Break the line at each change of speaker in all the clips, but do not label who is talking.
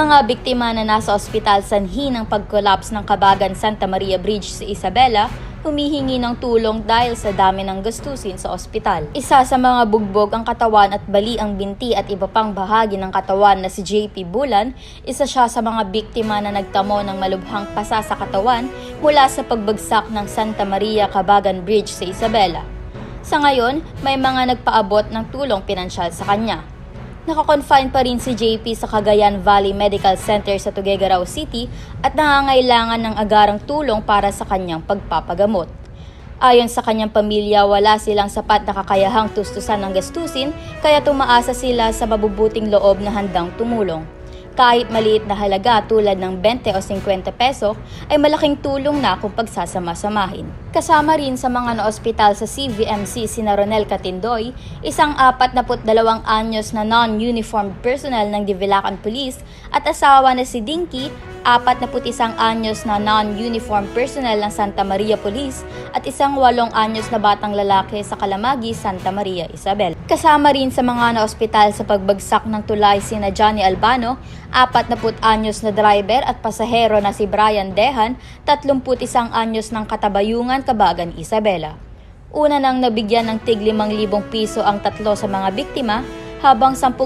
mga biktima na nasa ospital sanhi ng pag-collapse ng Kabagan Santa Maria Bridge sa Isabela, humihingi ng tulong dahil sa dami ng gastusin sa ospital. Isa sa mga bugbog ang katawan at bali ang binti at iba pang bahagi ng katawan na si JP Bulan, isa siya sa mga biktima na nagtamo ng malubhang pasa sa katawan mula sa pagbagsak ng Santa Maria Kabagan Bridge sa Isabela. Sa ngayon, may mga nagpaabot ng tulong pinansyal sa kanya. Nakakonfine pa rin si JP sa Cagayan Valley Medical Center sa Tuguegarao City at nangangailangan ng agarang tulong para sa kanyang pagpapagamot. Ayon sa kanyang pamilya, wala silang sapat na kakayahang tustusan ng gastusin kaya tumaasa sila sa mabubuting loob na handang tumulong. Kahit maliit na halaga tulad ng 20 o 50 peso ay malaking tulong na kung pagsasama-samahin. Kasama rin sa mga na-ospital sa CVMC si Ronel Catindoy, isang 42 anyos na non-uniformed personnel ng Divilacan Police at asawa na si Dinky, 41 anyos na non-uniformed personnel ng Santa Maria Police at isang 8 anyos na batang lalaki sa Kalamagi, Santa Maria, Isabel. Kasama rin sa mga na-ospital sa pagbagsak ng tulay sina Johnny Albano, 40 anyos na driver at pasahero na si Brian Dehan, 31 anyos ng katabayungan Kabagan, Isabela. Una nang nabigyan ng tig 5,000 piso ang tatlo sa mga biktima, habang 10,000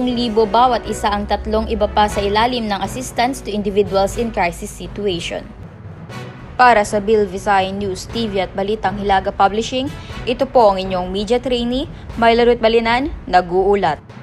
bawat isa ang tatlong iba pa sa ilalim ng assistance to individuals in crisis situation. Para sa Bill Visay News TV at Balitang Hilaga Publishing, ito po ang inyong media trainee, Myla Ruth Balinan, nag-uulat.